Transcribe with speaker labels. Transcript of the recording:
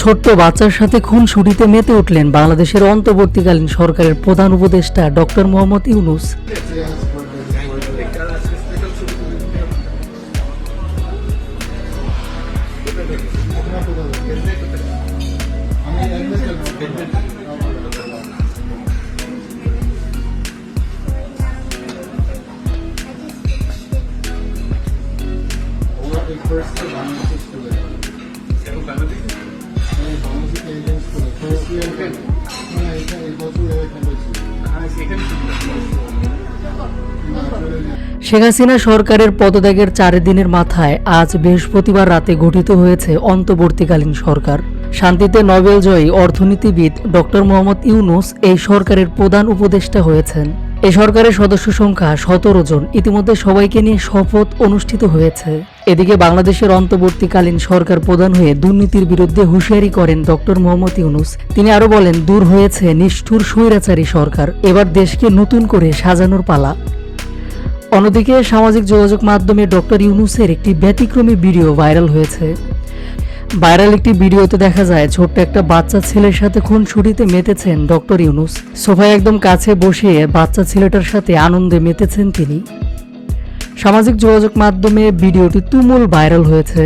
Speaker 1: ছোট্ট বাচ্চার সাথে খুন ছুটিতে মেতে উঠলেন বাংলাদেশের অন্তর্বর্তীকালীন সরকারের প্রধান উপদেষ্টা ডক্টর মোহাম্মদ ইউনুস। শেখ হাসিনা সরকারের পদত্যাগের চার দিনের মাথায় আজ বৃহস্পতিবার রাতে গঠিত হয়েছে অন্তর্বর্তীকালীন সরকার। শান্তিতে নোবেল জয়ী অর্থনীতিবিদ ডক্টর মোহাম্মদ ইউনুস এই সরকারের প্রধান উপদেষ্টা হয়েছেন। এই সরকারের সদস্য সংখ্যা সতেরো জন। ইতিমধ্যে সবাইকে নিয়ে শপথ অনুষ্ঠিত হয়েছে। এদিকে বাংলাদেশের অন্তর্বর্তীকালীন সরকার প্রধান হয়ে দুর্নীতির বিরুদ্ধে হুঁশিয়ারি করেন ডক্টর মোহাম্মদ ইউনুস। তিনি আরও বলেন, দূর হয়েছে নিষ্ঠুর স্বৈরাচারী সরকার। এবার দেশকে নতুন করে সাজানোর পালা। অন্যদিকে সামাজিক যোগাযোগ মাধ্যমে ডক্টর ইউনুসের একটি ব্যতিক্রমী ভিডিও ভাইরাল হয়েছে। ভাইরাল একটি ভিডিওতে দেখা যায়, ছোট্ট একটা বাচ্চা ছেলের সাথে খুন ছুটিতে মেতেছেন ডক্টর ইউনুস। সোফায় একদম কাছে বসে বাচ্চা ছেলেটার সাথে আনন্দে মেতেছেন তিনি। সামাজিক যোগাযোগ মাধ্যমে ভিডিওটি তুমুল ভাইরাল হয়েছে।